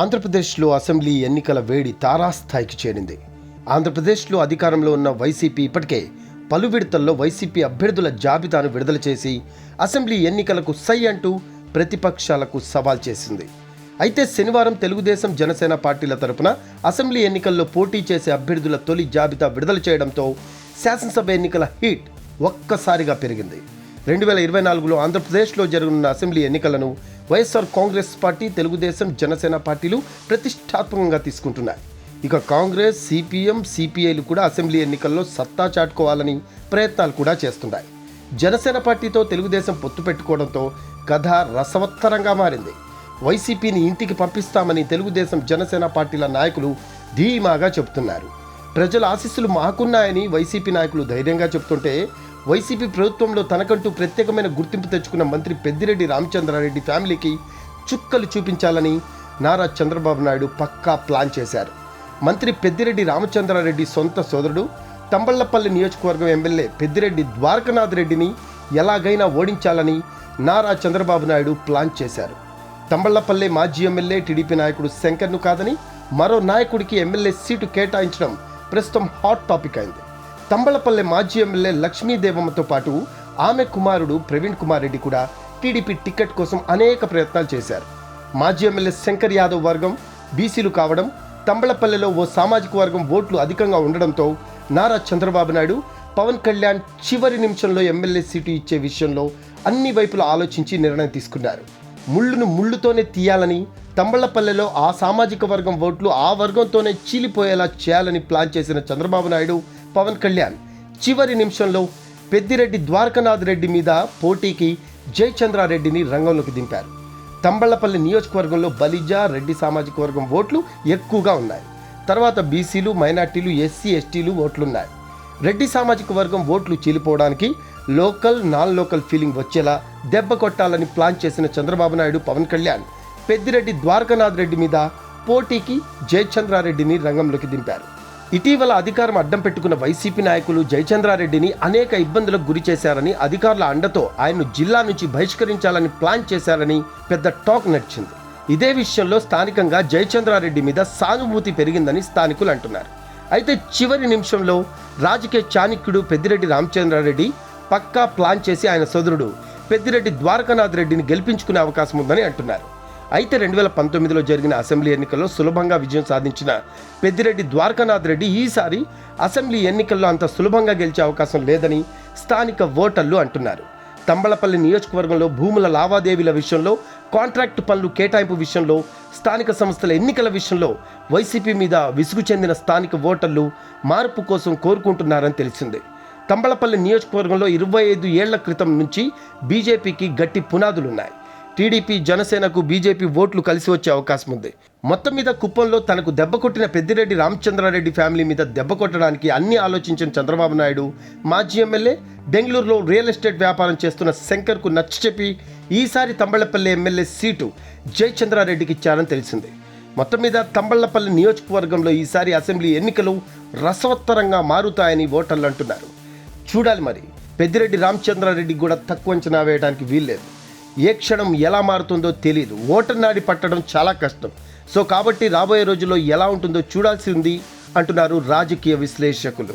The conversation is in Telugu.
ఆంధ్రప్రదేశ్లో అసెంబ్లీ ఎన్నికల వేడి తారాస్థాయికి చేరింది. ఆంధ్రప్రదేశ్లో అధికారంలో ఉన్న వైసీపీ ఇప్పటికే పలు విడతల్లో వైసీపీ అభ్యర్థుల జాబితాను విడుదల చేసి అసెంబ్లీ ఎన్నికలకు సై అంటూ ప్రతిపక్షాలకు సవాల్ చేసింది. అయితే శనివారం తెలుగుదేశం జనసేన పార్టీల తరపున అసెంబ్లీ ఎన్నికల్లో పోటీ చేసే అభ్యర్థుల తొలి జాబితా విడుదల చేయడంతో శాసనసభ ఎన్నికల హీట్ ఒక్కసారిగా పెరిగింది. రెండు వేల ఇరవై నాలుగులో ఆంధ్రప్రదేశ్లో జరగనున్న అసెంబ్లీ ఎన్నికలను YSR Congress party Telugu Desam Janasena పార్టీలు ప్రతిష్టాత్మకంగా తీసుకుంటున్నాయి. ఇక కాంగ్రెస్ సిపిఎం సిపిఐలు కూడా అసెంబ్లీ ఎన్నికల్లో సత్తా చాటుకోవాలని ప్రయత్నాలు కూడా చేస్తున్నాయి. జనసేన పార్టీతో తెలుగుదేశం పొత్తు పెట్టుకోవడంతో కథ రసవత్తరంగా మారింది. వైసీపీని ఇంటికి పంపిస్తామని తెలుగుదేశం జనసేన పార్టీల నాయకులు ధీమాగా చెబుతున్నారు. ప్రజల ఆశీస్సులు మాకున్నాయని వైసీపీ నాయకులు ధైర్యంగా చెబుతుంటే వైసీపీ ప్రభుత్వంలో తనకంటూ ప్రత్యేకమైన గుర్తింపు తెచ్చుకున్న మంత్రి పెద్దిరెడ్డి రామచంద్రారెడ్డి ఫ్యామిలీకి చుక్కలు చూపించాలని నారా చంద్రబాబు నాయుడు పక్కా ప్లాన్ చేశారు. మంత్రి పెద్దిరెడ్డి రామచంద్రారెడ్డి సొంత సోదరుడు తంబళ్ళపల్లి నియోజకవర్గం ఎమ్మెల్యే పెద్దిరెడ్డి ద్వారకనాథ్ రెడ్డిని ఎలాగైనా ఓడించాలని నారా చంద్రబాబు నాయుడు ప్లాన్ చేశారు. తంబళ్ళపల్లి మాజీ ఎమ్మెల్యే టీడీపీ నాయకుడు శంకర్ను కాదని మరో నాయకుడికి ఎమ్మెల్యే సీటు కేటాయించడం ప్రస్తుతం హాట్ టాపిక్ అయింది. తంబళపల్లె మాజీ ఎమ్మెల్యే లక్ష్మీదేవమ్మతో పాటు ఆమె కుమారుడు ప్రవీణ్ కుమార్ రెడ్డి కూడా టీడీపీ టికెట్ కోసం అనేక ప్రయత్నాలు చేశారు. మాజీ ఎమ్మెల్యే శంకర్ యాదవ్ వర్గం బీసీలు కావడం తంబళపల్లెలో ఓ సామాజిక వర్గం ఓట్లు అధికంగా ఉండడంతో నారా చంద్రబాబు నాయుడు పవన్ కళ్యాణ్ చివరి నిమిషంలో ఎమ్మెల్యే సీటు ఇచ్చే విషయంలో అన్ని వైపులా ఆలోచించి నిర్ణయం తీసుకున్నారు. ముళ్ళును ముళ్ళుతోనే తీయాలని తంబళ్ళపల్లెలో ఆ సామాజిక వర్గం ఓట్లు ఆ వర్గంతోనే చీలిపోయేలా చేయాలని ప్లాన్ చేసిన చంద్రబాబు నాయుడు పవన్ కళ్యాణ్. చివరి నిమిషంలో పెద్దిరెడ్డి ద్వారకనాథ్ రెడ్డి మీద పోటీకి జయచంద్రారెడ్డిని రంగంలోకి దింపారు. తంబళ్ళపల్లి నియోజకవర్గంలో బలిజ రెడ్డి సామాజిక వర్గం ఓట్లు ఎక్కువగా ఉన్నాయి. తర్వాత బీసీలు మైనార్టీలు ఎస్సీ ఎస్టీలు ఓట్లున్నాయి. రెడ్డి సామాజిక వర్గం ఓట్లు చీలిపోవడానికి లోకల్ నాన్ లోకల్ ఫీలింగ్ వచ్చేలా దెబ్బ కొట్టాలని ప్లాన్ చేసిన చంద్రబాబు నాయుడు పవన్ కళ్యాణ్ పెద్దిరెడ్డి ద్వారకనాథ్ రెడ్డి మీద పోటీకి జయచంద్రారెడ్డిని రంగంలోకి దింపారు. ఇటీవల అధికారం అడ్డం పెట్టుకున్న వైసీపీ నాయకులు జయచంద్రారెడ్డిని అనేక ఇబ్బందులకు గురి చేశారని అధికారుల అండతో ఆయన్ను జిల్లా నుంచి బహిష్కరించాలని ప్లాన్ చేశారని పెద్ద టాక్ నడిచింది. ఇదే విషయంలో స్థానికంగా జయచంద్రారెడ్డి మీద సానుభూతి పెరిగిందని స్థానికులు అంటున్నారు. అయితే చివరి నిమిషంలో రాజకీయ చాణిక్యుడు పెద్దిరెడ్డి రామచంద్రారెడ్డి పక్కా ప్లాన్ చేసి ఆయన సోదరుడు పెద్దిరెడ్డి ద్వారకానాథ్ రెడ్డిని గెలిపించుకునే అవకాశం ఉందని అంటున్నారు. అయితే రెండు వేల పంతొమ్మిదిలో జరిగిన అసెంబ్లీ ఎన్నికల్లో సులభంగా విజయం సాధించిన పెద్దిరెడ్డి ద్వారకానాథ్ రెడ్డి ఈసారి అసెంబ్లీ ఎన్నికల్లో అంత సులభంగా గెలిచే అవకాశం లేదని స్థానిక ఓటర్లు అంటున్నారు. తంబళపల్లి నియోజకవర్గంలో భూముల లావాదేవీల విషయంలో కాంట్రాక్టు పనులు కేటాయింపు విషయంలో స్థానిక సంస్థల ఎన్నికల విషయంలో వైసీపీ మీద విసుగు చెందిన స్థానిక ఓటర్లు మార్పు కోసం కోరుకుంటున్నారని తెలిసింది. తంబళపల్లి నియోజకవర్గంలో ఇరవై ఐదు ఏళ్ళ క్రితం నుంచి బీజేపీకి గట్టి పునాదులున్నాయి. టీడీపీ జనసేనకు బీజేపీ ఓట్లు కలిసి వచ్చే అవకాశం ఉంది. మొత్తం మీద కుప్పంలో తనకు దెబ్బ కొట్టిన పెద్దిరెడ్డి రామచంద్రారెడ్డి ఫ్యామిలీ మీద దెబ్బ కొట్టడానికి అన్ని ఆలోచించిన చంద్రబాబు నాయుడు మాజీ ఎమ్మెల్యే బెంగళూరులో రియల్ ఎస్టేట్ వ్యాపారం చేస్తున్న శంకర్కు నచ్చి చెప్పి ఈసారి తంబళ్ళపల్లి ఎమ్మెల్యే సీటు జయచంద్రారెడ్డికి ఇచ్చారని తెలిసింది. మొత్తం మీద తంబళ్ళపల్లి నియోజకవర్గంలో ఈసారి అసెంబ్లీ ఎన్నికలు రసవత్తరంగా మారుతాయని ఓటర్లు అంటున్నారు. చూడాలి మరి. పెద్దిరెడ్డి రామచంద్రారెడ్డి కూడా తక్కువ అంచనా వేయడానికి వీల్లేదు. ఏ క్షణం ఎలా మారుతుందో తెలియదు ఓటర్ నాడి పట్టడం చాలా కష్టం. సో కాబట్టి రాబోయే రోజుల్లో ఎలా ఉంటుందో చూడాల్సి ఉంది అంటున్నారు రాజకీయ విశ్లేషకులు.